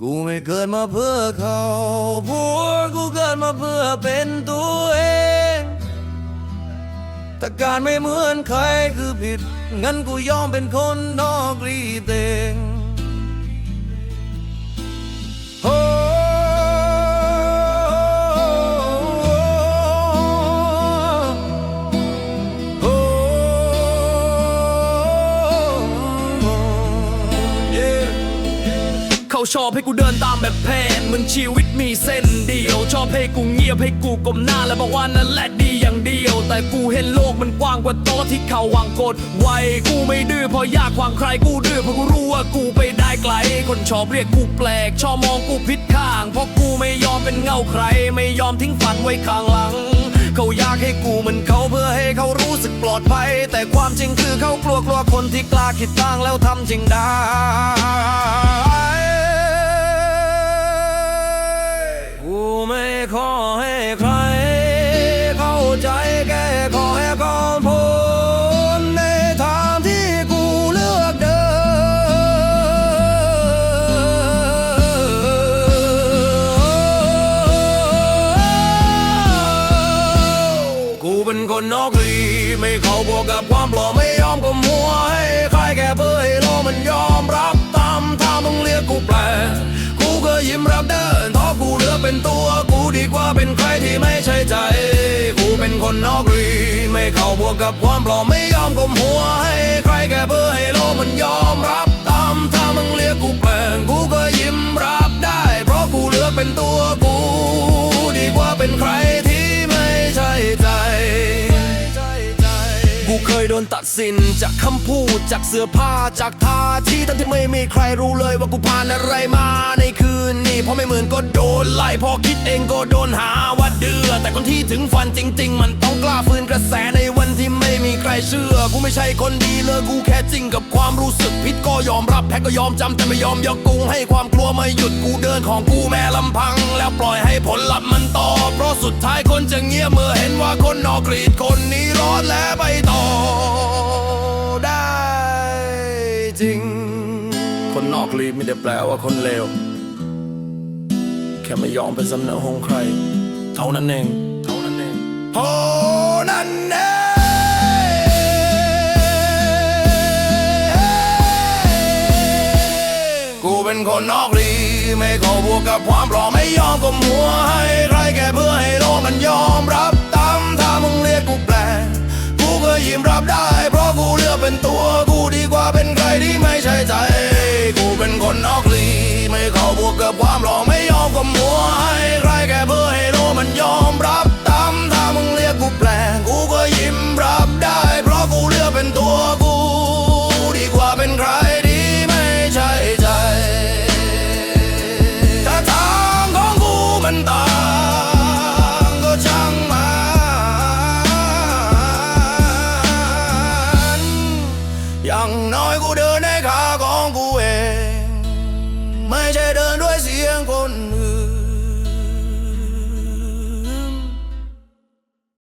กูไม่เกิดมาเพื่อเขาพวกกูเกิดมาเพื่อเป็นตัวเอง แต่การไม่เหมือนใครคือผิด งั้นกูยอมเป็นคนนอกรีเตง ชอบให้กูเดินตามแบบแผนมือนชีวิตมีเส้นเดียว ชอบให้กูเงียบให้กูก้มหน้าและบอกว่านั่นแหละดีอย่างเดียว แต่กูเห็นโลกมันกว้างกว่าโต๊ะที่เขาวางกดไว้กูไม่ดื้อเพราะอยากขวางใครกูดื้อเพราะกูรู้ว่ากูไปได้ไกล คนชอบเรียกกูแปลก ชอบมองกูผิดข้างเพราะกูไม่ยอมเป็นเงาใคร ไม่ยอมทิ้งฝันไว้ข้างหลังเขาอยากให้กูเหมือนเขาเพื่อให้เขารู้สึกปลอดภัย แต่ความจริงคือเขากลัวกลัวคนที่กล้าคิดต่างแล้วทำจริงได้ เป็นคนนอกรีไม่เข้าบวกกับความปลอมไม่ยอมก็มัวให้ใครแค่เพื่อให้โลกมันยอมรับตามถ้ามึงเรียกกูแปลกูก็ยิ้มรับเดินท้อกูเหลือกเป็นตัวกูดีกว่าเป็นใครที่ไม่ใช่ใจ กูเป็นคนนอกรีไม่เข้าบวกกับความปลอมไม่ยอมก้มหัวให้ใครแค่เพื่อให้โล ดนตัดสินจากคำพูดจากเสื้อผ้าจากท่าที่ทั้งที่ไม่มีใครรู้เลยว่ากูผ่านอะไรมาในคืนนี้พราะไม่เหมือนก็โดนไล่พอคิดเองก็โดนหาว่าเดือแต่คนที่ถึงฟันจริง ๆ มันต้องกล้าฝืนกระแสในวันที่ไม่มีใครเชื่อกูไม่ใช่คนดีเลยกูแค่จริงกับความรู้สึกผิดก็ยอมรับแพ้ก็ยอมจำแต่ไม่ยอมยกกูให้ความกลัวไม่หยุดกูเดินของกูแม่ลำพัง แล้วปล่อยให้ผลลัพธ์มันต่อ เพราะสุดท้ายคนจะเงียบเมื่อเห็นว่าคนนอกกรีดคน รีไม่ได้แปลว่าคนเลว แค่ไม่ยอมเป็นสำเนาของใคร เท่านั้นเองเท่านั้นเองโอ้นั่นเองกูเป็นคนนอกรี ไม่ข้าบวกกับความปลอไม่ยอมก็มัวให้ใครแค่เพื่อให้ poesía en con